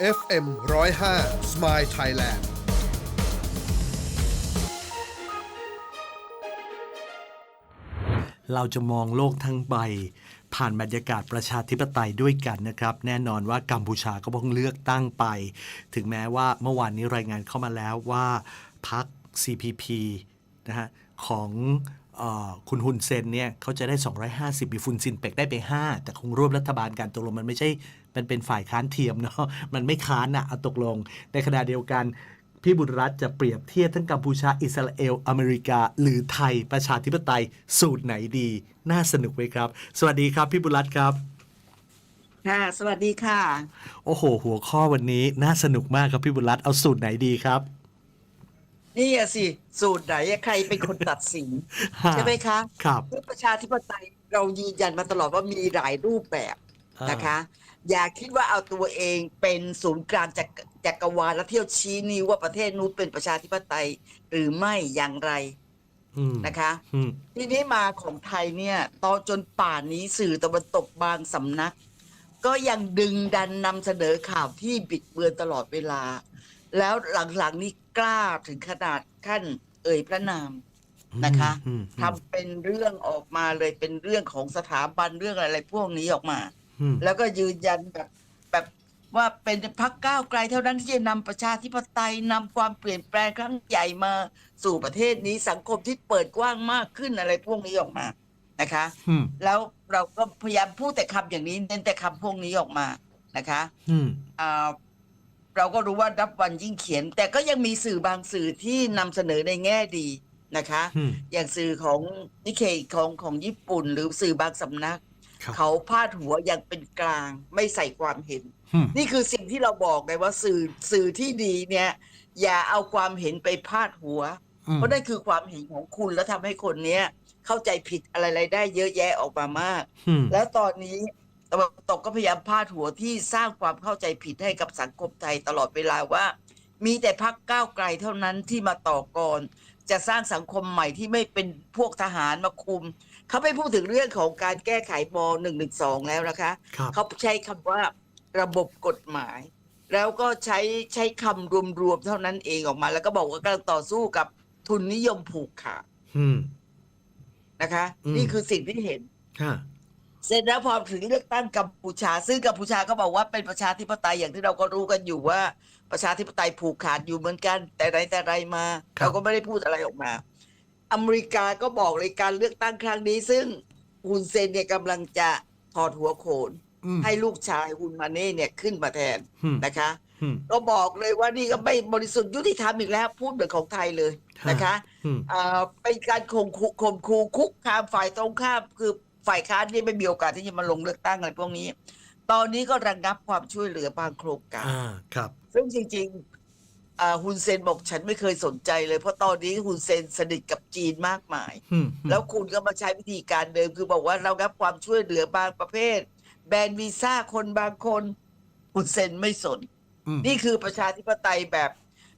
FM 105 Smile Thailand เราจะมองโลกทั้งใบ ผ่านบรรยากาศประชาธิปไตยด้วยกันนะครับ แน่นอนว่ากัมพูชาก็เพิ่งเลือกตั้งไป ถึงแม้ว่าเมื่อวานนี้รายงานเข้ามาแล้วว่าพรรค CPP นะฮะของ คุณฮุนเซนเนี่ยเขาจะได้ 250 มีฟุนซินเป็กได้ไป 5 แต่คงร่วมรัฐบาลกันตกลงมันไม่ใช่ มันเป็นฝ่ายค้านเทียมเนาะมันไม่ค้านอะเอาตกลง ในขณะเดียวกันพี่บุตรรัฐจะเปรียบเทียบทั้งกัมพูชา อิสราเอล อเมริกา หรือไทยประชาธิปไตยสูตรไหนดี น่าสนุกไหมครับ สวัสดีครับ พี่บุตรรัฐครับค่ะสวัสดีค่ะ โอ้โห หัวข้อวันนี้น่าสนุกมากครับพี่บุตรรัฐเอาสูตรไหนดีครับ นี่อะสิ สูตรไหนอะใครเป็นคนตัดสิน ใช่ไหมคะครับเพื่อประชาธิปไตยเรายืนยันมาตลอดว่ามีหลายรูปแบบนะคะ อย่าคิดว่าเอาตัวเองเป็นศูนย์กลางจักรจักรวาลแล้วเที่ยวชี้นิ้วว่าประเทศนู้นเป็นประชาธิปไตยหรือไม่อย่างไรอืมนะคะอืมทีนี้มาของไทยเนี่ยตอนจนป่านนี้สื่อตะวันตกบางสำนัก ก็ยังดึงดันนำเสนอข่าวที่บิดเบือนตลอดเวลา แล้วหลังๆนี้ กล้าถึงขนาดขั้นเอ่ยพระนามนะคะอืมทำเป็นเรื่องออกมาเลยเป็นเรื่องของสถาบันเรื่องอะไรพวกนี้ออกมาอืมแล้วก็ยืนยันแบบแบบว่าเป็นพักก้าวไกลเท่านั้นที่จะนำประชาธิปไตยนำความเปลี่ยนแปลงครั้งใหญ่มาสู่ประเทศนี้สังคมที่เปิดกว้างมากขึ้นอะไรพวกนี้ออกมานะคะอืมแล้วเราก็พยายามพูดแต่คำอย่างนี้เน้นแต่คำพวกนี้ออกมานะคะอืมอ่า เราก็รู้ว่ารับวันยิ่งเขียน แต่ก็ยังมีสื่อบางสื่อที่นำเสนอในแง่ดีนะคะอืมอย่างสื่อของนิเคของของญี่ปุ่น หรือสื่อบางสำนักครับเขาพาดหัวอย่างเป็นกลาง ไม่ใส่ความเห็นอืมนี่คือสิ่งที่เราบอกไงว่าสื่อสื่อที่ดีเนี่ย อย่าเอาความเห็นไปพาดหัวอืมเพราะนั่นคือความเห็นของคุณแล้วทำให้คนเนี้ยเข้าใจผิดอะไรๆได้เยอะแยะออกมามากอืมแล้วตอนนี้ ตะวันตกก็พยายามพาดหัวที่สร้างความเข้าใจผิดให้กับสังคมไทยตลอดเวลาว่า มีแต่พักก้าวไกลเท่านั้นที่มาต่อกรจะสร้างสังคมใหม่ที่ไม่เป็นพวกทหารมาคุม เขาไม่พูดถึงเรื่องของการแก้ไขม .112 แล้วนะคะครับเขาใช้คำว่าระบบกฎหมาย แล้วก็ใช้ใช้คำรวมๆเท่านั้นเองออกมา แล้วก็บอกว่ากำลังต่อสู้กับทุนนิยมผูกขาดอืมนะคะอืมนี่คือสิ่งที่เห็นค่ะ เสร็จแล้วพอถึงเลือกตั้งกัมพูชา ซึ่งกัมพูชาก็บอกว่าเป็นประชาธิปไตยอย่างที่เราก็รู้กันอยู่ว่า ประชาธิปไตยผูกขาดอยู่เหมือนกัน แต่ไรแต่ไรมาครับเราก็ไม่ได้พูดอะไรออกมา อเมริกาก็บอกเลยการเลือกตั้งครั้งนี้ ซึ่งฮุนเซนเนี่ยกำลังจะถอดหัวโขนอืมให้ลูกชายฮุนมาเน่เนี่ยขึ้นมาแทนอืมนะคะอืมก็บอกเลยว่านี่ก็ไม่บริสุทธิ์ยุติธรรมอีกแล้ว พูดเหมือนของไทยเลยนะคะอืมอ่าเป็นการข่มขู่ข่มขู่คุกคามฝ่ายตรงข้ามคือ ฝ่ายค้านนี่ไม่มีโอกาสที่จะมาลงเลือกตั้งอะไรพวกนี้ ตอนนี้ก็ระงงับความช่วยเหลือบางโครงการอ่าครับ ซึ่งจริงๆอ่าฮุนเซนบอกฉันไม่เคยสนใจเลย เพราะตอนนี้ฮุนเซนสนิทกับจีนมากมายอืมแล้วคุณก็มาใช้วิธีการเดิมคือบอกว่าเรารับความช่วยเหลือบางประเภท แบนวีซ่าคนบางคนฮุนเซนไม่สนอืมนี่คือประชาธิปไตยแบบ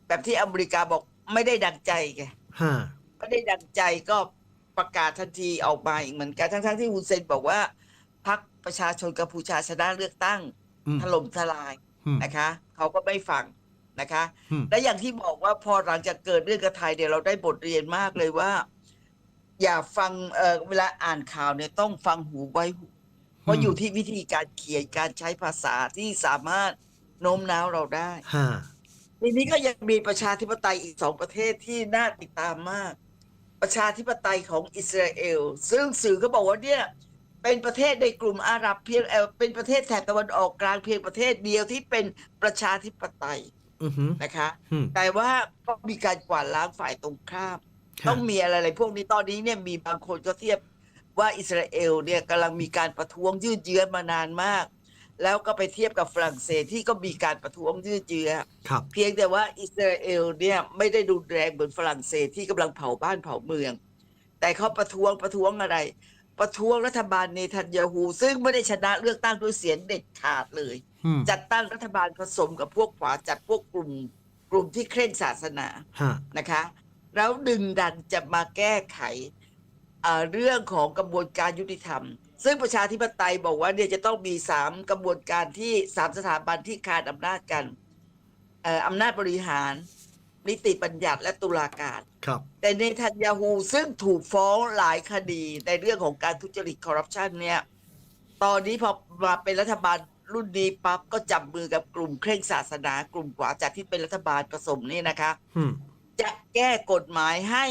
แบบที่อเมริกาบอกไม่ได้ดังใจไงห้าไม่ได้ดังใจก็ ประกาศทันทีออกมาอีกเหมือนกันทั้งๆที่ฮุนเซนบอกว่าพรรคประชาชนกัมพูชาชนะเลือกตั้งอืมถล่มทลายอืมนะคะเขาก็ไม่ฟังนะคะอืมและอย่างที่บอกว่าพอหลังจากเกิดเรื่องกับไทยเนี่ยเราได้บทเรียนมากเลยว่า อย่าฟังเออเวลาอ่านข่าวเนี่ยต้องฟังหูไว้หูเพราะอยู่ที่วิธีการเขียนการใช้ภาษาที่สามารถโน้มน้าวเราได้ห้าทีนี้ก็ยังมีประชาธิปไตยอีกสองประเทศที่น่าติดตามมาก ประชาธิปไตยของอิสราเอล ซึ่งสื่อก็บอกว่าเนี่ยเป็นประเทศในกลุ่มอาหรับเพียงเออเป็นประเทศแถบตะวันออกกลางเพียงประเทศเดียวที่เป็นประชาธิปไตยอือหือนะคะอืมแต่ว่าก็มีการกวาดล้างฝ่ายตรงข้ามค่ะต้องมีอะไร ๆ พวกนี้ตอนนี้เนี่ยมีบางคนก็เทียบว่าอิสราเอลเนี่ยกำลังมีการประท้วงยืดเยื้อมานานมาก แล้วก็ไปเทียบกับฝรั่งเศสที่ก็มีการประท้วงยืดเยื้อครับเพียงแต่ว่าอิสราเอลเนี่ยไม่ได้รุนแรงเหมือนฝรั่งเศสที่กำลังเผาบ้านเผาเมือง แต่เขาประท้วงประท้วงอะไร ประท้วงรัฐบาลเนทันยาฮู ซึ่งไม่ได้ชนะเลือกตั้งด้วยเสียงเด็ดขาดเลยอืมจัดตั้งรัฐบาลผสมกับพวกขวาจัดพวกกลุ่มกลุ่มที่เคร่งศาสนาห้านะคะ แล้วดึงดันจะมาแก้ไขเอ่อเรื่องของกระบวนการยุติธรรม ซึ่งประชาธิปไตยบอกว่าเนี่ยจะต้องมีสามกระบวนการที่สามสถาบันที่คานอำนาจกันเอ่ออำนาจบริหาร นิติบัญญัติและตุลาการครับ แต่เนทันยาฮูซึ่งถูกฟ้องหลายคดีในเรื่องของการทุจริตคอร์รัปชันเนี่ย ตอนนี้พอมาเป็นรัฐบาลรุ่นนี้ปั๊บก็จับมือกับกลุ่มเคร่งศาสนากลุ่มขวาจากที่เป็นรัฐบาลผสมนี่นะคะอืมจะแก้กฎหมายให้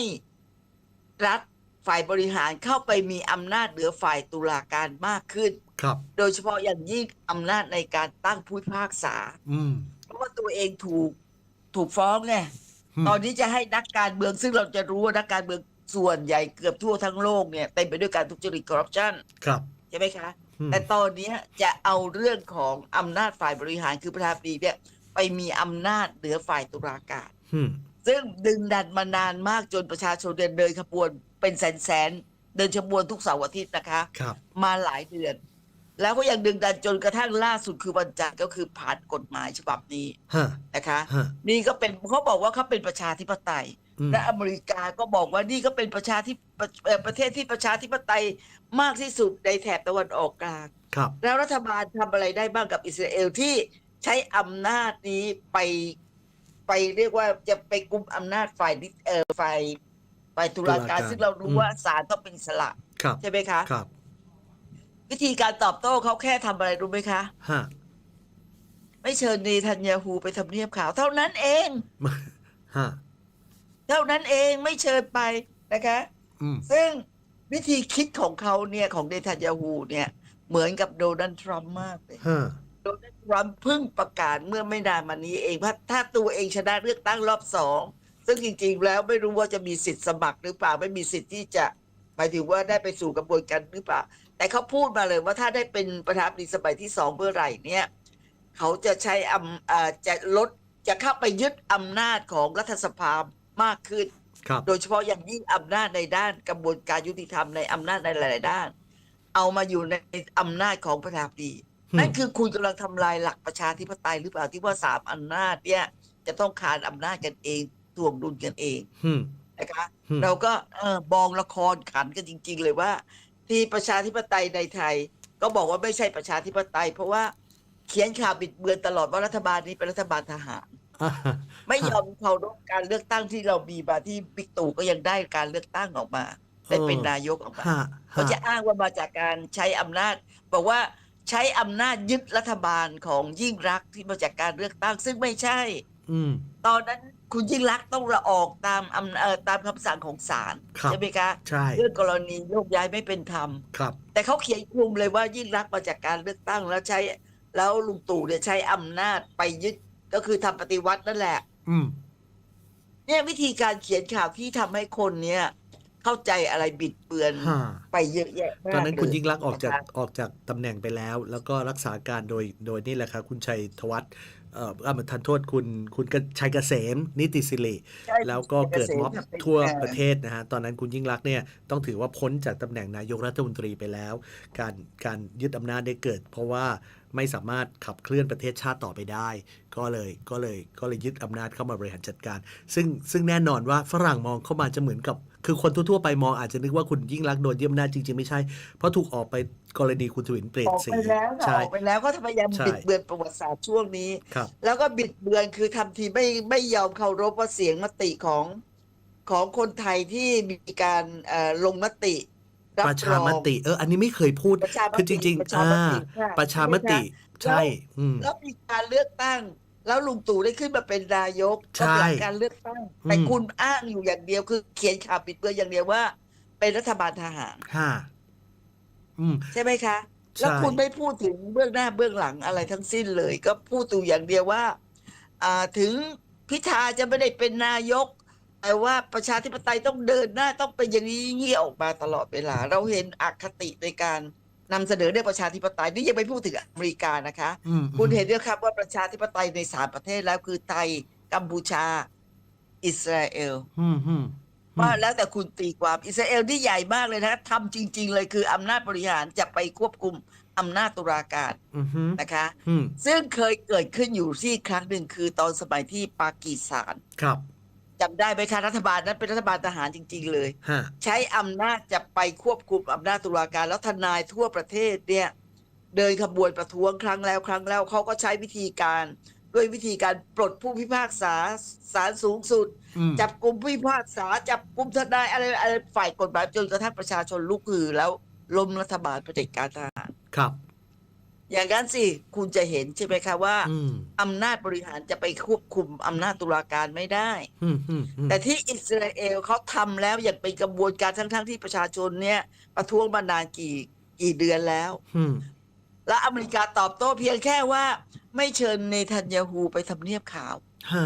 รัฐ ฝ่ายบริหารเข้าไปมีอำนาจเหนือฝ่ายตุลาการมากขึ้น ครับ โดยเฉพาะอย่างยิ่งอำนาจในการตั้งผู้พิพากษา อืม เพราะว่าตัวเองถูกถูกฟ้องไงอืม ตอนนี้จะให้นักการเมืองซึ่งเราจะรู้ว่านักการเมืองส่วนใหญ่เกือบทั่วทั้งโลกเนี่ยเต็มไปด้วยการทุจริตคอร์รัปชันครับใช่ไหมคะ อืมแต่ตอนนี้จะเอาเรื่องของอำนาจฝ่ายบริหารคือประธานาธิบดีเนี่ยไปมีอำนาจเหนือฝ่ายตุลาการ อืมซึ่งดึงดันมานานมากจนประชาชนเดินเดินขบวน เป็นแสนแสนๆเดินขบวนทุกเสาร์อาทิตย์นะคะ ครับ มาหลายเดือน แล้วก็ยังดึงดันจนกระทั่งล่าสุดคือวันจันทร์ก็คือผ่านกฎหมายฉบับนี้ฮะ นะคะ ฮะ นี่ก็เป็นเขาบอกว่าเขาเป็นประชาธิปไตย อืมและอเมริกาก็บอกว่านี่ก็เป็นประชาธิปเอ่อประเทศที่ประชาธิปไตยมากที่สุดในแถบตะวันออกกลาง ครับ แล้วรัฐบาลทำอะไรได้บ้างกับอิสราเอลที่ใช้อำนาจนี้ไปไปเรียกว่าจะไปกุมอำนาจฝ่ายนิเออฝ่ายฝ่าย ตุลาการตุลาการ ซึ่งเรารู้อืมว่าศาลต้องเป็นอิสระครับใช่ไหมคะครับ วิธีการตอบโต้เขาแค่ทำอะไรรู้ไหมคะฮะไม่เชิญเนทันยาฮูไปทำเนียบขาว เท่านั้นเองฮะเท่านั้นเองไม่เชิญไปนะคะอืมซึ่งวิธีคิดของเขาเนี่ยของเนทันยาฮูเนี่ย เหมือนกับโดนัลด์ทรัมป์มากเลยฮะโดนัลด์ทรัมป์เพิ่งประกาศเมื่อไม่นานมานี้เองว่าถ้าตัวเองชนะเลือกตั้งรอบสอง ซึ่งจริง ๆ แล้วไม่รู้ว่าจะมีสิทธิ์สมัครหรือเปล่าไม่มีสิทธิ์ที่จะหมายถึงว่าได้ไปสู่กระบวนการหรือเปล่า แต่เขาพูดมาเลยว่าถ้าได้เป็นประธานาธิบดีสมัยที่สองเมื่อไหร่เนี่ยเขาจะใช้อำอ่าจะลดจะเข้าไปยึดอำนาจของรัฐสภามากขึ้นครับโดยเฉพาะอย่างยิ่งอำนาจในด้านกระบวนการยุติธรรมในอำนาจในหลาย ๆ ด้าน เอามาอยู่ในอำนาจของประธานาธิบดีอืมนั่นคือคุณกำลังทำลายหลักประชาธิปไตยหรือเปล่าที่ว่าสามอำนาจเนี่ยจะต้องคานอำนาจกันเอง ทวงดุลกันเองอืมนะคะอืมเราก็เออมองละครขันกันจริง ๆ เลยว่า ที่ประชาธิปไตยในไทย ก็บอกว่าไม่ใช่ประชาธิปไตย เพราะว่าเขียนข่าวบิดเบือนตลอดว่ารัฐบาลนี้เป็นรัฐบาลทหารอ่าฮะไม่ยอมเคารพการเลือกตั้งที่เรามีมาที่บิ๊กตู่ก็ยังได้การเลือกตั้งออกมาได้เป็นนายกออกมาฮะเขาจะอ้างว่ามาจากการใช้อำนาจ บอกว่าใช้อำนาจยึดรัฐบาลของยิ่งรักษณ์ที่มาจากการเลือกตั้งซึ่งไม่ใช่ อืมตอนนั้น คุณยิ่งรักษณ์ต้องละออกตามอำเอ่อตามคำสั่งของศาลครับ ใช่ไหมคะใช่เรื่องกรณีโยกย้ายไม่เป็นธรรม ครับ แต่เขาเขียนคลุมเลยว่ายิ่งรักษณ์มาจากการเลือกตั้งแล้วใช้ แล้วลุงตู่เนี่ยใช้อำนาจไปยึดก็คือทำปฏิวัตินั่นแหละ อืม เนี่ยวิธีการเขียนข่าวที่ทำให้คนเนี่ยเข้าใจอะไรบิดเบือนฮะ ไปเยอะแยะมากตอนนั้นคุณเลยิ่งรักษณ์ออกจากนะคะออกจากตำแหน่งไปแล้ว แล้วก็รักษาการโดยโดยนี่แหละครับคุณชัยธวัฒน์ เอ่ออ่าทันโทษคุณคุณกชัยเกษม นิติสิริใช่แล้วก็เกิดม็อบกษมทั่วอ่อประเทศนะฮะตอนนั้นคุณยิ่งรักษณ์เนี่ยต้องถือว่าพ้นจากตำแหน่งนายกรัฐมนตรีไปแล้ว การการยึดอำนาจได้เกิด เพราะว่าไม่สามารถขับเคลื่อนประเทศชาติต่อไปได้ ก็เลยก็เลยก็เลยยึดอำนาจเข้ามาบริหารจัดการ ซึ่งซึ่งแน่นอนว่าฝรั่งมองเข้ามาจะเหมือนกับ คือคนทั่วๆไปมองอาจจะนึกว่าคุณยิ่งรักษณ์โดนยึดอำนาจจริง ๆ ไม่ใช่ เพราะถูกออกไปกรณีคุณทวินเปลี่ยอนอกสีไปแล้วค่ะใช่ ออกไปแล้วก็พยายามใช่ บิดเบือนประวัติศาสตร์ช่วงนี้ ครับ แล้วก็บิดเบือนคือทำทีไม่ไม่ยอมเคารพว่าเสียงมติของของคนไทยที่มีการเอ่อลงมติรับประชารองมติ เออ อันนี้ไม่เคยพูด ประชามติคือจริงประๆชามอ่าติค่ะประชามติใช่ไหมคะใช่ อืม แล้วมีการเลือกตั้ง แล้วลุงตู่ได้ขึ้นมาเป็นนายกใช่ก็หลังการเลือกตั้งแต่อืมคุณอ้างอยู่อย่างเดียวคือเขียนข่าวปิดเบือนอย่างเดียวว่า เป็นรัฐบาลทหารห้าอืมใช่ไหมคะใช่แล้วคุณไม่พูดถึงเบื้องหน้าเบื้องหลังอะไรทั้งสิ้นเลย ก็พูดตูอย่างเดียวว่าอ่าถึงพิธาจะไม่ได้เป็นนายกแต่ว่าประชาธิปไตยต้องเดินหน้าต้องเป็นอย่างนี้เงี้ยออกมาตลอดเวลา เราเห็นอคติในการ นำเสนอเรื่องประชาธิปไตยนี่ยังไม่พูดถึงอเมริกานะคะอืมคุณเห็นด้วยครับว่าประชาธิปไตยในสามประเทศแล้วคือไทยกัมพูชา อิสราเอลอืมอืมว่าแล้วแต่คุณตีความอิสราเอลที่ใหญ่มากเลยนะทำจริง ๆ เลยคืออำนาจบริหารจะไปควบคุมอำนาจตุลาการอืมอืมนะคะอืมซึ่งเคยเกิดขึ้นอยู่ที่ครั้งหนึ่งคือตอนสมัยที่ปากีสถานครับ จจำได้ไหมคะรัฐบาลนั้นเป็นรัฐบาลทหารจริง ๆ เลย ฮะ ใช้อำนาจจะไปควบคุมอำนาจตุลาการแล้วทนายทั่วประเทศเนี่ย เดินขบวนประท้วงครั้งแล้วครั้งแล้วเขาก็ใช้วิธีการ ด้วยวิธีการปลดผู้พิพากษาศาลสูงสุด อืมจับกลุ่มผู้พิพากษาจับกลุ่มทนายอะไรอะไรฝ่ายกฎหมายจนกระทั่งประชาชนลุกฮือแล้วล้มรัฐบาลเผด็จการทหาร ครับ อย่างนั้นสิคุณจะเห็นใช่ไหมคะว่าอืมอำนาจบริหารจะไปควบคุมอำนาจตุลาการไม่ได้อืมอืมอืมแต่ที่อิสราเอลเขาทำแล้วอย่างเป็นกระบวนการทั้งๆที่ประชาชนเนี่ย ประท้วงมานานกี่กี่เดือนแล้วอืมและอเมริกาตอบโต้เพียงแค่ว่า ไม่เชิญเนทันยาฮูไปทำเนียบขาวฮะ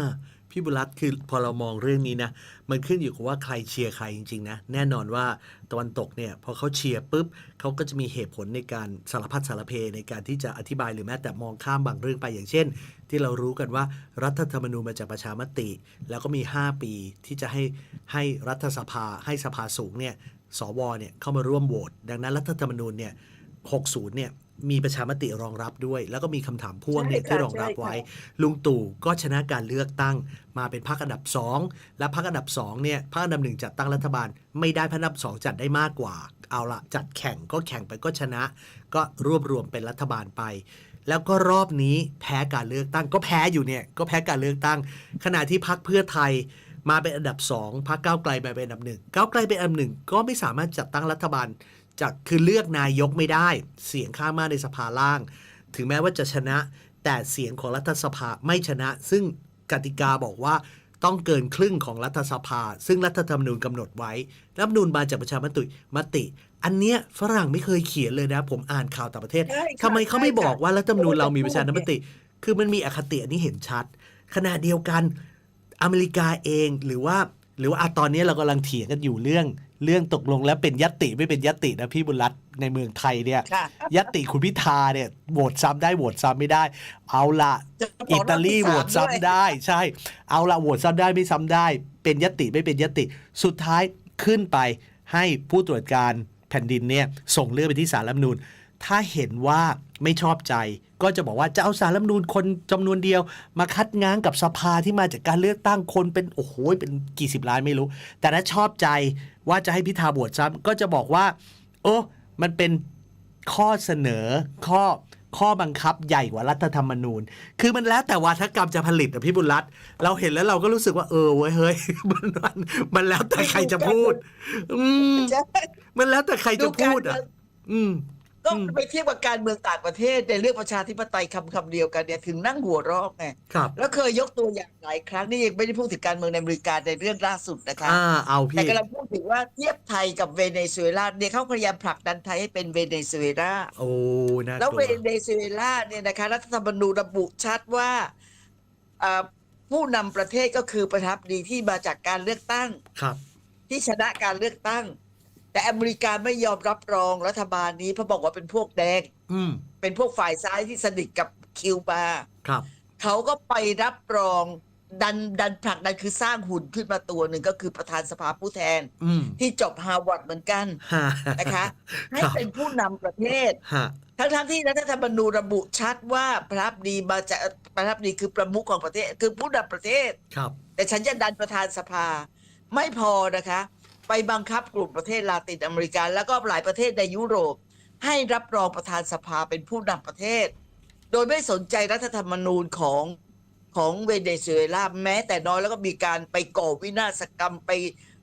พี่บุรัตคือพอเรามองเรื่องนี้นะมันขึ้นอยู่กับว่าใครเชียร์ใครจริงๆนะแน่นอนว่าตะวันตกเนี่ยพอเขาเชียร์ปุ๊บเขาก็จะมีเหตุผลในการสารพัดสารเพในการที่จะอธิบายหรือแม้แต่มองข้ามบางเรื่องไปอย่างเช่น ที่เรารู้กันว่ารัฐธรรมนูญมาจากประชามติ แล้วก็มี 5 ปีที่จะให้ให้รัฐสภาให้สภาสูงเนี่ยสวเนี่ยเข้ามาร่วมโหวตดังนั้นรัฐธรรมนูญเนี่ย60เนี่ย มีประชามติรองรับด้วย แล้วก็มีคำถามพ่วงเนี่ยใช่ค่ะที่รองรับใช่ค่ะไว้ ลุงตู่ก็ชนะการเลือกตั้งมาเป็นพรรคอันดับ2และพรรคอันดับ2เนี่ยพรรคอันดับหนึ่งจัดตั้งรัฐบาล ไม่ได้พรรคอันดับ2จัดได้มากกว่า เอาละจัดแข่งก็แข่งไปก็ชนะ ก็รวบรวมเป็นรัฐบาลไป แล้วก็รอบนี้แพ้การเลือกตั้ง ก็แพ้อยู่เนี่ยก็แพ้การเลือกตั้ง ขณะที่พรรคเพื่อไทยมาเป็นอันดับ2พรรคก้าวไกลมาเป็นอันดับหนึ่งก้าวไกลเป็นอันดับหนึ่งก็ไม่สามารถจัดตั้งรัฐบาล จากคือเลือกนายกไม่ได้ เสียงข้างมากในสภาล่าง ถึงแม้ว่าจะชนะ แต่เสียงของรัฐสภาไม่ชนะ ซึ่งกติกาบอกว่าต้องเกินครึ่งของรัฐสภา ซึ่งรัฐธรรมนูญกำหนดไว้ รัฐธรรมนูญมาจากประชามติมติ อันเนี้ยฝรั่งไม่เคยเขียนเลยนะ ผมอ่านข่าวต่างประเทศใช่ค่ะทำไมเขาไม่ใช่ค่ะบอกว่ารัฐธรรมนูญเรามีโอ้ยประชามติ คือมันมีอคติอันนี้เห็นชัด ขณะเดียวกันอเมริกาเองหรือว่า หรือว่าอะตอนนี้เรากำลังเถียงกันอยู่เรื่อง เรื่องตกลงแล้วเป็นยตติไม่เป็นยตตินะพี่บุญรัตน์ในเมืองไทยเนี่ยค่ะยตติคุณพิธาเนี่ยโหวตซ้ำได้โหวตซ้ำไม่ได้ เอาละจะขอิตาลีรอบที่โหวตสามด้วยซ้ำได้ ใช่ เอาละโหวตซ้ำได้ไม่ซ้ำได้ เป็นยตติไม่เป็นยตติสุดท้ายขึ้นไปให้ผู้ตรวจการแผ่นดินเนี่ยส่งเรื่องไปที่สารรัฐธรรมนูญถ้าเห็นว่าไม่ชอบใจ ก็จะบอกว่าจะเอาสารรัฐธรรมนูญคนจำนวนเดียว มาคัดง้างกับสภาที่มาจากการเลือกตั้งคนเป็นโอ้โหเป็นกี่สิบล้านไม่รู้ แต่ถ้าชอบใจ ว่าจะให้พิธาบวชซ้ำก็จะบอกว่า โอ้มันเป็นข้อเสนอข้อข้อบังคับใหญ่กว่ารัฐธรรมนูญ คือมันแล้วแต่วาทกรรมจะผลิตอะพี่บุญรัตน์เราเห็นแล้วเราก็รู้สึกว่าเออเว้ยเฮ้ยมันมันมันแล้วแต่ใครจะพูด อืมใช่มันแล้วแต่ใครจะพูดอะ อืม ก็อืมไปเทียบกับการเมืองต่างประเทศในเรื่องประชาธิปไตยคำคำเดียวกันเนี่ยถึงนั่งหัวเรอกไงครับแล้วเคยยกตัวอย่างหลายครั้งนี่ยังไม่ได้พูดถึงการเมืองในอเมริกาในเรื่องล่าสุดนะคะอ่าเอาแต่พี่กำลังพูดถึงว่าเทียบไทยกับเวเนซุเอลาเนี่ยเขาพยายามผลักดันไทยให้เป็นเวเนซุเอลาโอ้น่ากแล้วลัเววเนซุเอลาเนี่ยนะคะรัฐธรรมนูญระบุชัดว่าอ่าผู้นำประเทศก็คือประธานาธิบดีที่มาจากการเลือกตั้งครับ ที่ชนะการเลือกตั้ง แต่อเมริกาไม่ยอมรับรองรัฐบาลนี้เพราะบอกว่าเป็นพวกแดง อืมเป็นพวกฝ่ายซ้ายที่สนิทกับคิวบา ครับ เขาก็ไปรับรองดันดันผลักดันคือสร้างหุ่นขึ้นมาตัวหนึ่งก็คือประธานสภาผู้แทน อืมที่จบฮาร์วาร์ดเหมือนกันฮะนะคะ ให้ครับเป็นผู้นำประเทศ ฮะทั้งทั้งๆที่รัฐธรรมนูญระบุชัดว่าประธานาธิบดีมาจากประธานาธิบดีคือประมุขของประเทศ คือผู้นำประเทศ ครับ แต่ฉันจะดันประธานสภาไม่พอนะคะ ไปบังคับกลุ่มประเทศลาตินอเมริกา แล้วก็หลายประเทศในยุโรป ให้รับรองประธานสภาเป็นผู้นำประเทศ โดยไม่สนใจรัฐธรรมนูญของของเวเนซุเอลาแม้แต่น้อยแล้วก็มีการไปก่อวินาศกรรมไป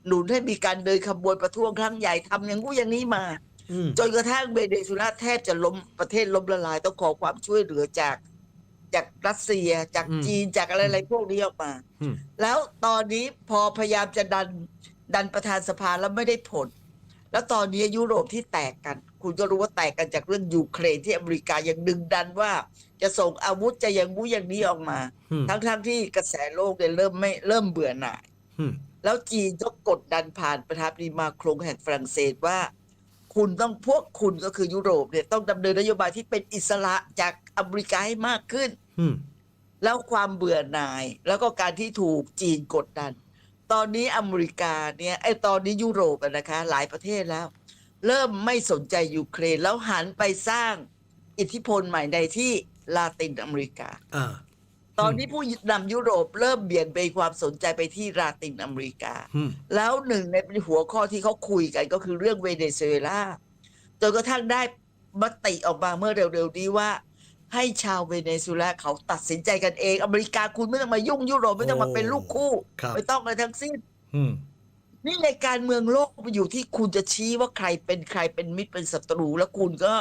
หนุนให้มีการเดินขบวนประท้วงครั้งใหญ่ทำอย่างงู้อย่างนี้มาอืมจนกระทั่งเวเนซุเอลาแทบจะล้มประเทศล้มละลายต้องขอความช่วยเหลือจาก จากรัสเซียจากอืมจีนจากอะไรอะไรพวกนี้ออกมาอืมแล้วตอนนี้พอพยายามจะดัน ดันประธานสภาแล้วไม่ได้ผล แล้วตอนนี้ยุโรปที่แตกกัน คุณก็รู้ว่าแตกกันจากเรื่องยูเครนที่อเมริกายังดึงดันว่า จะส่งอาวุธจะอย่างงู้อย่างนี้ออกมาอืมทั้งๆทที่กระแสโลกเนี่ยเริ่มไม่เริ่มเบื่อหน่ายอืมแล้วจีนก็กดดันผ่านประธานาธิบดีมาโครงแห่งฝรั่งเศสว่า คุณต้องพวกคุณก็คือยุโรปเนี่ยต้องดำเนินนโยบายที่เป็นอิสระจากอเมริกาให้มากขึ้นอืมแล้วความเบื่อหน่าย แล้วก็การที่ถูกจีนกดดัน ตอนนี้อเมริกาเนี่ยไอตอนนี้ยุโรปอะนะคะ หลายประเทศแล้ว เริ่มไม่สนใจยูเครนแล้วหันไปสร้างอิทธิพลใหม่ในที่ลาตินอเมริกาอ่าตอนนี้ผู้นำยุโรปเริ่มเบี่ยงเบนความสนใจไปที่ลาตินอเมริกาอืมแล้วหนึ่งในหัวข้อที่เขาคุยกันก็คือเรื่องเวเนซุเอลาจนกระทั่งได้มติออกมาเมื่อเร็วๆนี้ว่า ให้ชาวเวเนซุเอลาเขาตัดสินใจกันเอง อเมริกาคุณไม่ต้องมายุ่งยุโรปไม่ต้องมาเป็นลูกคู่ครับไม่ต้องอะไรทั้งสิ้นอืมนี่ในการเมืองโลกมันอยู่ที่คุณจะชี้ว่าใครเป็นใครเป็นมิตรเป็นศัตรู แล้วคุณก็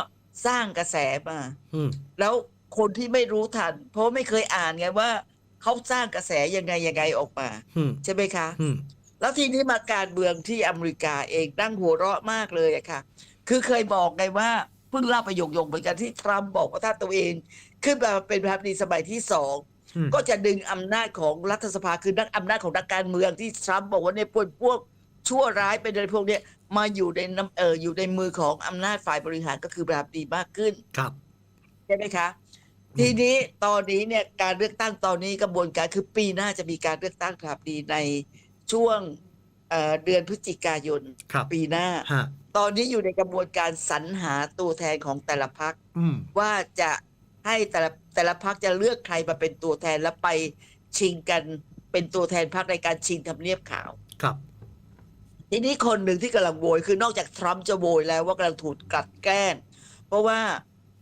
สร้างกระแสมาอืมแล้วคนที่ไม่รู้ทัน เพราะไม่เคยอ่านไงว่าเขาสร้างกระแสยังไงยังไงออกมาอืมใช่ไหมคะอืมแล้วทีนี้มาการเมืองที่อเมริกาเองนั่งหัวเราะมากเลยอะค่ะ คือเคยบอกไงว่าเพิ่งเล่าประโยคๆเหมือนกันที่ทรัมป์บอกว่าถ้าตัวเอง ขึ้นมาเป็นประธานาธิบดีสมัยที่สองอืมก็จะดึงอำนาจของรัฐสภาคือนักอำนาจของนักการเมืองที่ทรัมป์บอกว่าในยพวกพวกชั่วร้ายเป็นอะไรพวกเนี้ยมาอยู่ในน้ำเอออยู่ในมือของอำนาจฝ่ายบริหารก็คือประธานาธิบดีมากขึ้นครับใช่ไหมคะ ทีนี้ตอนนี้เนี่ยการเลือกตั้งตอนนี้กระบวนการคือปีหน้าจะมีการเลือกตั้งครับดีในช่วงเอ่อเดือนพฤศจิกายนครับปีหน้าฮะ ตอนนี้อยู่ในกระบวนการสรรหาตัวแทนของแต่ละพักอืม ว่าจะให้แต่ละแต่ละพักจะเลือกใครมาเป็นตัวแทนแล้วไปชิงกันเป็นตัวแทนพักในการชิงทำเนียบขาว ครับ ทีนี้คนหนึ่งที่กำลังโวยคือนอกจากทรัมป์จะโวยแล้วว่ากำลังถูกกลัดแกล้งเพราะว่า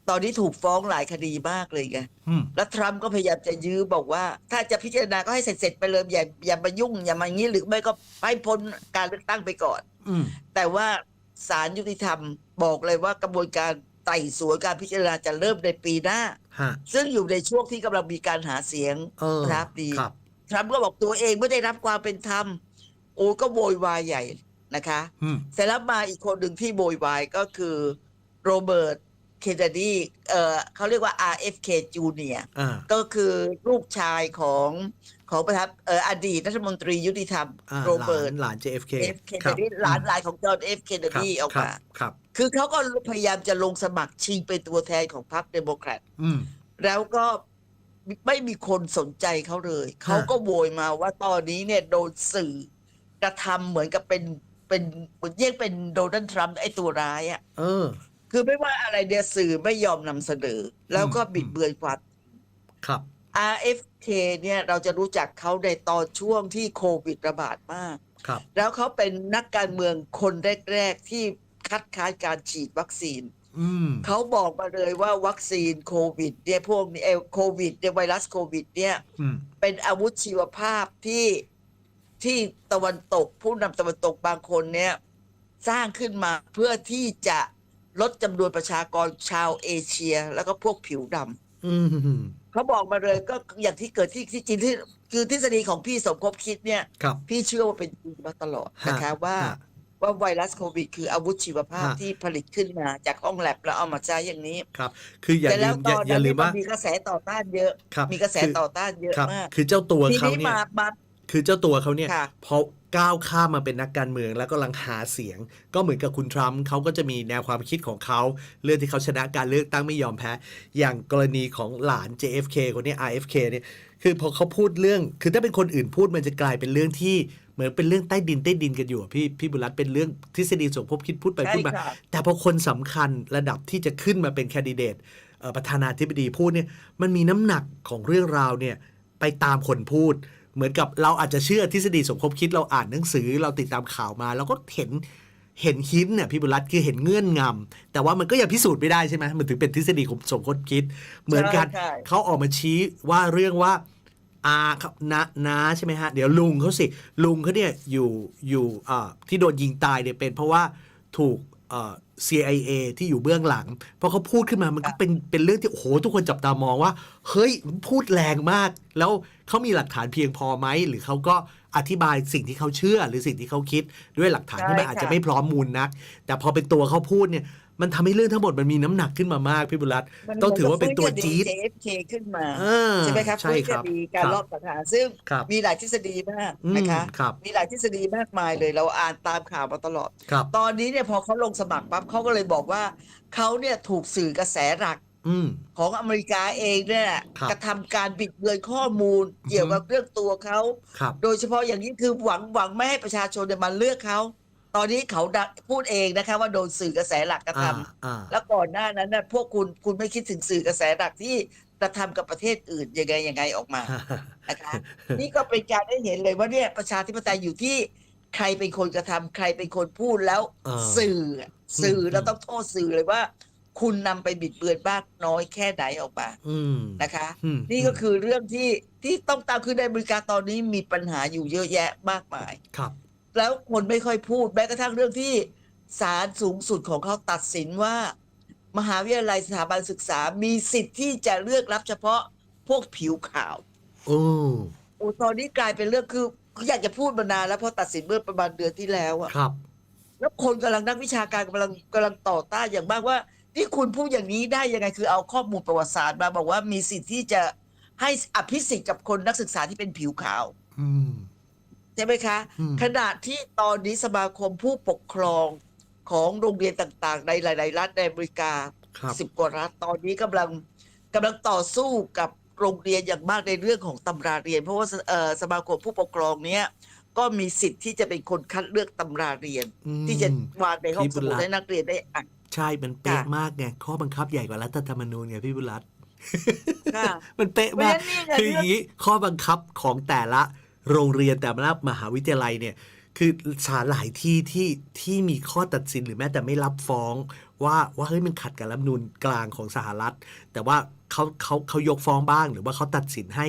ตอนนี้ถูกฟ้องหลายคดีมากเลยไงอืม แล้วทรัมป์ก็พยายามจะยื้อบอกว่า ถ้าจะพิจารณาก็ให้เสร็จๆไปเลยอย่าอย่ามายุ่งอย่ามางี้หรือไม่ก็ให้พ้นการเลือกตั้งไปก่อน อืม แต่ว่า ศาลยุติธรรม บอกเลยว่ากระบวนการไต่สวนการพิจารณาจะเริ่มในปีหน้า ฮะ ซึ่งอยู่ในช่วงที่กำลังมีการหาเสียงเออครับดี ครับ ทรัมป์ก็บอกตัวเองไม่ได้รับความเป็นธรรม โอ้ก็โวยวายใหญ่นะคะ อืม เสร็จแล้วมาอีกคนหนึ่งที่โวยวายก็คือโรเบิร์ต เคนเนดีเอ่อเขาเรียกว่า RFK Jr. อ่าก็คือลูกชายของของประธานเอ่ออดีตรัฐมนตรียุติธรรมอ่าโรหลาเบิร์ตนหลาน JFK เอฟเคนเนดีหลานหลานของจอห์นเอฟเคนเนครับดีออกครับมา ครับ คือเขาก็พยายามจะลงสมัครชิงเป็นตัวแทนของพรรคเดโมแครตอืม แล้วก็ไม่มีคนสนใจเขาเลย เขาก็โวยมาว่าตอนนี้เนี่ยโดนสื่อกระทำเหมือนกับเป็นเป็นเหมือนเยี่ยงเป็นโดนัลด์ทรัมป์ไอ้ตัวร้ายอะเออ คือไม่ว่าอะไรเดียสื่อไม่ยอมนำเสนอ แล้วก็อืมบิดเบือนความ ครับ RFK เนี่ยเราจะรู้จักเขาในตอนช่วงที่โควิดระบาดมาก ครับ แล้วเขาเป็นนักการเมืองคนแรก ๆ ที่คัดค้านการฉีดวัคซีน อืม เขาบอกมาเลยว่าวัคซีนโควิดเนี่ยพวกนี้เอ่อโควิดเนี่ยไวรัสโควิดเนี่ย อืม เป็นอาวุธชีวภาพที่ที่ตะวันตกผู้นำตะวันตกบางคนเนี่ย สร้างขึ้นมาเพื่อที่จะ ลดจำนวนประชากรชาวเอเชีย แล้วก็พวกผิวดำอืมเขาบอกมาเลยก็อย่างที่เกิดที่ที่จริงที่คือทฤษฎีของพี่สมคบคิดเนี่ยครับพี่เชื่อว่าเป็นจริงมาตลอดนะคะฮะว่าฮะว่าไวรัสโควิด คืออาวุธชีวภาพฮะที่ผลิตขึ้นมา จากห้องแลบแล้วเอามาใช้อย่างนี้ครับ คืออย่าแต่ลืแล้วมตอย่าอนอย่านั้นลืเนี่ยมมันว่ามีกระแสต่อต้านเยอะครับมีกระแสคือต่อต้านเยอะครับมากคือเจ้าตัวทีเขานี้เนี่ยมามาคือเจ้าตัวเขาเนี่ยค่ะพอ ก้าวข้ามมาเป็นนักการเมือง แล้วกำลังหาเสียง ก็เหมือนกับคุณทรัมป์เขาก็จะมีแนวความคิดของเขาเรื่องที่เขาชนะการเลือกตั้งไม่ยอมแพ้ อย่างกรณีของหลาน JFK คนเนี้ RFK เนี่ยคือพอเขาพูดเรื่อง คือถ้าเป็นคนอื่นพูดมันจะกลายเป็นเรื่องที่เหมือนเป็นเรื่องใต้ดินใต้ดินกันอยู่อะพี่พี่บุรัตน์เป็นเรื่องทฤษฎีสมคบคิดพูดไปใช่พูดมาค่ะแต่พอคนสำคัญระดับที่จะขึ้นมาเป็นแคนดิเดตเอ่อประธานาธิบดีพูดเนี่ยมันมีน้ำหนักของเรื่องราวเนี่ยไปตามคนพูด เหมือนกับเราอาจจะเชื่อทฤษฎีสมคบคิดเราอ่านหนังสือเราติดตามข่าวมาเราก็เห็นเห็นหินเนี่ยพี่บุรัตน์คือเห็นเงื่อนงำแต่ว่ามันก็ยังพิสูจน์ไม่ได้ใช่ไหมมันถึงเป็นทฤษฎีของสมคบคิด เหมือนกันใช่เขาออกมาชี้ว่าเรื่องว่าอาครับนานาใช่ไหมฮะ เดี๋ยวลุงเขาสิ ลุงเขาเนี่ยอยู่อยู่อ่าที่โดนยิงตายเนี่ยเป็นเพราะว่าถูกเอ่อ CIA ที่อยู่เบื้องหลังพอเขาพูดขึ้นมามันก็เป็นเป็นเรื่องที่โอ้โหทุกคนจับตามองว่า เฮ้ยพูดแรงมาก แล้วเขามีหลักฐานเพียงพอไหม หรือเขาก็อธิบายสิ่งที่เขาเชื่อ หรือสิ่งที่เขาคิดด้วยหลักฐานที่มันใช่อาจจะค่ะไม่พร้อมมูลนัก แต่พอเป็นตัวเขาพูดเนี่ย มันทำให้เรื่องทั้งหมดมันมีน้ำหนักขึ้นมามากพี่บุรัตน์มันต้องถือว่าเป็นตัวหมืจี๊ดกับฟื้นคดี JFK ขึ้นมาอ่าใช่ไหมครับใช่ฟื้นคครับดีการครับรอบสังหารซึ่งครับมีหลายทฤษฎีมากอืมนะคะครับมีหลายทฤษฎีมากมายเลยเราอ่านตามข่าวมาตลอดครับตอนนี้เนี่ยพอเขาลงสมัครปั๊บเขาก็เลยบอกว่าเขาเนี่ยถูกสื่อกระแสหลักอืมของอเมริกาเองเนี่ยครับกระทำการบิดเบือนข้อมูลเกี่ยวกับเรื่องตัวเขาครับโดยเฉพาะอย่างนี้คือหวังหวังไม่ให้ประชาชนเนี่ยมาเลือกเขา ตอนนี้เขาดักพูดเองนะคะ ว่าโดนสื่อกระแสหลักกระทำอ่าอ่าแล้วก่อนหน้านั้นนะพวกคุณคุณไม่คิดถึงสื่อกระแสหลักที่กระทำกับประเทศอื่นยังไงยังไงออกมานะคะนี่ก็เป็นการได้เห็นเลยว่าเนี่ยประชาธิปไตยอยู่ที่ใครเป็นคนกระทำใครเป็นคนพูดแล้วเออสื่ออะสื่ออม เราต้องโทษสื่อเลยว่า คุณนำไปบิดเบือนบ้างน้อยแค่ไหนออกมาอืมนะคะ อืมนี่ก็คือเรื่องที่ที่ต้องตามคือในอเมริกาตอนนี้มีปัญหาอยู่เยอะแยะมากมาย ครับ แล้วคนไม่ค่อยพูดแม้กระทั่งเรื่องที่ศาลสูงสุดของเขาตัดสินว่า มหาวิทยาลัยสถาบันศึกษา มีสิทธิ์ที่จะเลือกรับเฉพาะพวกผิวขาวโอ้โอ้ตอนนี้กลายเป็นเรื่องคือคืออยากจะพูดมานานแล้วเพราะตัดสินเมื่อประมาณเดือนที่แล้วอะครับ แล้วคนกำลังนักวิชาการกำลังกำลังต่อต้านอย่างมากว่านี่คุณพูดอย่างนี้ได้ยังไงคือเอาข้อมูลประวัติศาสตร์มาบอกว่ามีสิทธิ์ที่จะให้อภิสิทธิ์กับคนนักศึกษาที่เป็นผิวขาว อืมใช่ไหมคะอืมขณะที่ตอนนี้สมาคมผู้ปกครองของโรงเรียนต่างๆ ในหลาย ๆ รัฐในอเมริกาครับสิบกว่ารัฐตอนนี้กำลังกำลังต่อสู้กับโรงเรียนอย่างมากในเรื่องของตำราเรียน เพราะว่าสเอ่อสมาคมผู้ปกครองเนี้ยก็มีสิทธิ์ที่จะเป็นคนคัดเลือกตำราเรียนอืมที่จะวางในห้องพี่บุสญมุดรัตน์ให้นักเรียนได้อ่านใช่มันเป๊ะค่ะมากไงข้อบังคับใหญ่กว่ารัฐธรรมนูญไงพี่บุญรัตน์ค่ะมันเป๊ะเพราะมากฉะนั้นนี่ไงคืออย่างนี้ข้อบังคับของแต่ละ โรงเรียนแต่ละมหาวิทยาลัยเนี่ยคือศาลหลายที่ที่ที่มีข้อตัดสินหรือแม้แต่ไม่รับฟ้อง ว่าว่าเฮ้ยมันขัดกับรัฐมนูลกลางของสหรัฐ แต่ว่าเขาเขาเขายกฟ้องบ้าง หรือว่าเขาตัดสินให้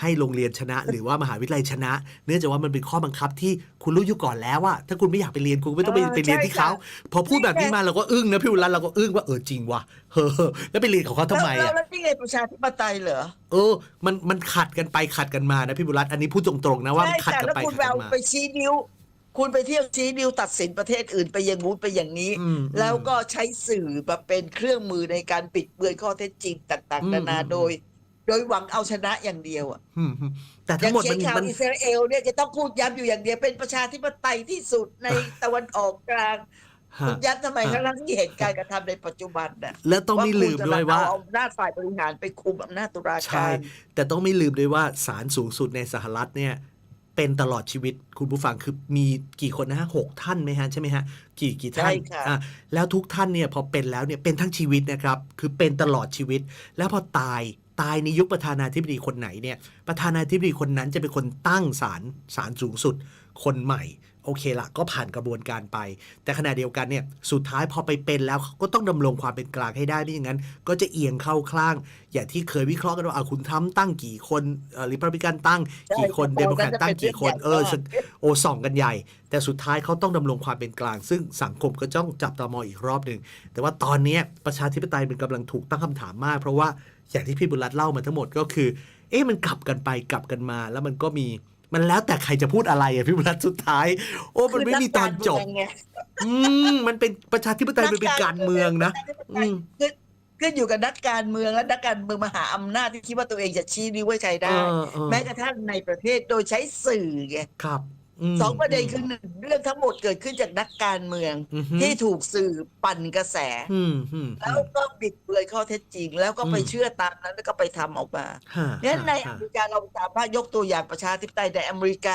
ให้โรงเรียนชนะ หรือว่ามหาวิทยาลัยชนะ เนื่องจากว่ามันเป็นข้อบังคับที่คุณรู้อยู่ก่อนแล้วว่า ถ้าคุณไม่อยากไปเรียนคุณก็ไม่ต้องไปเออไปเรียนที่เขาใช่ค่ะพอพูดแบบนี้มาเราก็อึ้งนะพี่วุฒิรัตน์เราก็อึ้งว่าเออจริงว่ะเฮ้อแล้วไปเรียนของเขาทำไมแล้วอะแล้วนี่ไงประชาธิปไตยเหรอเออ มันมันขัดกันไปขัดกันมานะพี่บุรัตน์อันนี้พูดตรงๆนะว่ามันใช่ขัดค่ะกันแล้วไปคุณขัดไปกันเอามาไปชี้นิ้วคุณไปเที่ยวชี้นิ้วตัดสินประเทศอื่นไปอย่างงู้นไปอย่างนี้อืมแล้วก็ใช้สื่อมาเป็นเครื่องมือในการปิดเบือนข้อเท็จจริงต่างอืมๆนานาอืมโดย โดยหวังเอาชนะอย่างเดียวอะอืมแต่อทั้ย่างงหมดเขียมันนข่าวมันอิสราเอลเนี่ยจะต้องพูดย้ำอยู่อย่างเดียวเป็นประชาธิปไตยที่สุดในตะวันออกกลางฮะคุณยัดทำไมฮะทั้งๆที่เห็นการกระทำในปัจจุบันน่ะแล้วต้องไม่ลืมด้วยว่าคุณกำงเอาอำนาจฝ่ายบริหารไปคุมอำนาจตุลาใช่การแต่ต้องไม่ลืมด้วยว่าศาลสูงสุดในสหรัฐเนี่ยเป็นตลอดชีวิตคุณผู้ฟังคือมีกี่คนนะฮะหกท่านไหมฮะใช่ไหมฮะกี่กี่ท่านใช่ค่ะอะแล้วทุกท่านเนี่ยพอเป็นแล้วเนี่ยเป็นทั้งชีวิตนะครับ คือเป็นตลอดชีวิต แล้วพอตาย ตายในยุคประธานาธิบดีคนไหนเนี่ยประธานาธิบดีคนนั้นจะเป็นคนตั้งศาลศาลสูงสุด คนใหม่โอเคละก็ผ่านกระบวนการไป แต่ขณะเดียวกันเนี่ยสุดท้ายพอไปเป็นแล้วเขาก็ต้องดำรงความเป็นกลางให้ได้ไม่อย่างนั้น ก็จะเอียงเข้าข้าง อย่างที่เคยวิเคราะห์กันว่าอะคุณทำตั้งกี่คนริพับลิกันตั้งกี่คนใช่เดโมแครตตั้งกี่คนตอนนั้นจะเป็นเออเรื่องใหญ่มากโอส่องกันใหญ่ แต่สุดท้ายเขาต้องดำรงความเป็นกลาง ซึ่งสังคมก็จ้องจับตามองอีกรอบหนึ่งแต่ว่าตอนเนี้ยประชาธิปไตยมันกำลังถูกตั้งคำถามมาก เพราะว่า อย่างที่พี่บุญรัตน์เล่ามาทั้งหมดก็คือ เอ๊ะมันกลับกันไปกลับกันมา แล้วมันก็มีมันแล้วแต่ใครจะพูดอะไรอะพี่บุญรัตน์สุดท้าย โอ้มันไม่มีตอนจบคืกการเมืงไงอืมมันเป็นประชาธิปไตยมันเป็นการเมืองนะอืมขึ้นขึ้นอยู่กับนักการเมืองและนักการเมืองมหาอำนาจที่คิดว่าตัวเองจะชี้นิ้วไว้ใครได้เออเออแม้กระทั่งในประเทศโดยใช้สื่อไงครับม สองประเด็นคือหนึ่งเรื่องทั้งหมดเกิดขึ้นจากนักการเมืองอือฮึที่ถูกสื่อปั่นกระแสอืมอืมแล้วก็บิดเบือนข้อเท็จจริง แล้วก็ไปอืมเชื่อตามนั้นแล้วก็ไปทำออกมาฮะงั้นในอฮะเมริกาเราสามารถยกตัวอย่างประชาธิปไตยในอเมริกา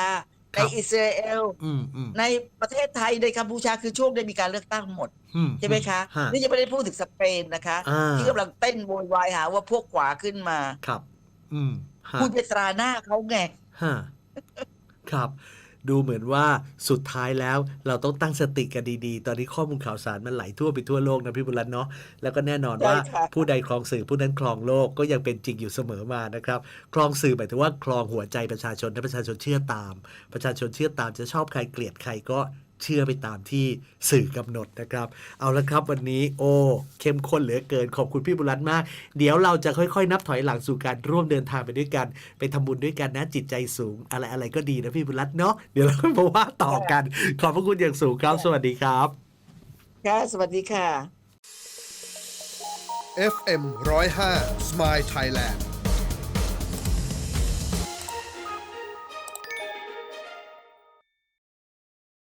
ครัในบอิสราเอลอืมอืมในประเทศไทยในกัมพูชาคือช่วงได้มีการเลือกตั้งหมดอืใช่ไหมคะฮะนี่จะไม่ได้พูดถึงสเปนนะคะอ่าที่กำลังเต้นโวยวายหาว่าพวกขวาขึ้นมาครับอืมฮะคุณไปตราหน้าเขาไงฮะครับ ดูเหมือนว่าสุดท้ายแล้วเราต้องตั้งสติกันดีๆ ตอนนี้ข้อมูลข่าวสารมันไหลทั่วไปทั่วโลกนะพี่บุรัตน์เนาะแล้วก็แน่นอนว่าใช่ค่ะผู้ใดครองสื่อผู้นั้นครองโลกก็ยังเป็นจริงอยู่เสมอมานะครับครองสื่อหมายถึงว่าครองหัวใจประชาชนและประชาชนเชื่อตาม ประชาชนเชื่อตามจะชอบใครเกลียดใครก็ เชื่อไปตามที่สื่อกำหนดนะครับ เอาละครับวันนี้โอ้เข้มข้นเหลือเกินขอบคุณพี่บุรัตน์มาก เดี๋ยวเราจะค่อยๆ นับถอยหลังสู่การร่วมเดินทางไปด้วยกัน ไปทำบุญด้วยกันนะจิตใจสูง อะไรอะไรก็ดีนะพี่บุรัตน์เนาะเดี๋ยวเรามาว่าต่อกัน ขอบพระคุณอย่างสูงครับ สวัสดีครับค่ะสวัสดีค่ะ FM 105 Smile Thailand